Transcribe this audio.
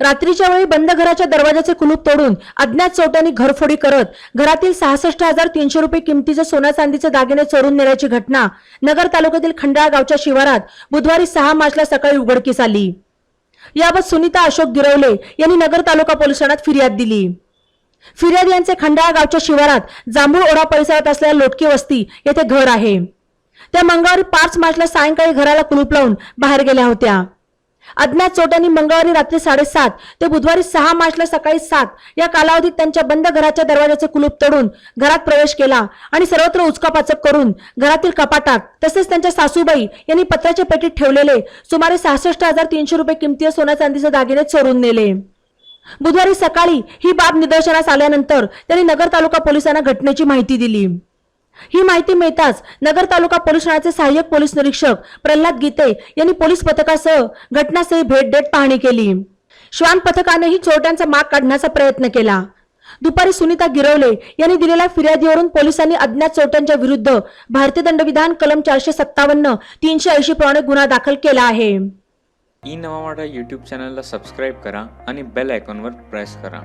रात्रीच्या वेळी बंद घराच्या दरवाजाचे कुलूप तोडून अज्ञात चोट्यांनी घरफोडी करत घरातील सहासष्ट हजार तीनशे रुपये किमतीचे सोन्या चांदीचे दागिने चोरून नेल्याची घटना नगर तालुक्यातील खंडाळा गावच्या शिवारात बुधवारी सहा मार्चला सकाळी उघडकीस आली. याबाबत सुनीता अशोक गिरवले यांनी नगर तालुका पोलीस ठाण्यात फिर्याद दिली. फिर्याद यांचे खंडाळा गावच्या शिवारात जांभूळ ओढा परिसरात असलेल्या लोटकी वस्ती येथे घर आहे. त्या मंगळवारी पाच मार्चला सायंकाळी घराला कुलूप लावून बाहेर गेल्या होत्या. अज्ञात चोरट्यांनी मंगळवारी रात्री साडेसात ते बुधवारी सहा मार्चला सकाळी सात या कालावधीत त्यांच्या बंद घराच्या दरवाजाचे कुलूप तोडून घरात प्रवेश केला आणि सर्वत्र उचकापाचक करून घरातील कपाटात तसेच त्यांच्या सासूबाई यांनी पत्राच्या पेटीत ठेवलेले सुमारे सहासष्ट हजार तीनशे रुपये किमती सोन्या चांदीचे दागिने चोरून नेले. बुधवारी सकाळी ही बाब निदर्शनास आल्यानंतर त्यांनी नगर तालुका पोलिसांना घटनेची माहिती दिली. ही माहिती मिळताच नगर तालुका पोलीस ठाण्याचे सहाय्यक पोलीस निरीक्षक प्रल्हाद गीते यांनी पोलीस पथकासह घटनास्थळी भेट देत पाहणी केली. श्वान पथकानेही चोरट्यांचा माग काढण्याचा प्रयत्न केला. दुपारी सुनीता गिरवले यांनी दिलेल्या फिर्यादीवरून पोलिसांनी अज्ञात चोरट्यांच्या विरुद्ध भारतीय दंडविधान कलम चारशे सत्तावन्न तीनशे ऐंशी प्रमाणे गुन्हा दाखल केला आहे. ई नवा यूट्यूब चॅनलला सबस्क्राईब करा आणि बेल आयकॉनवर प्रेस करा.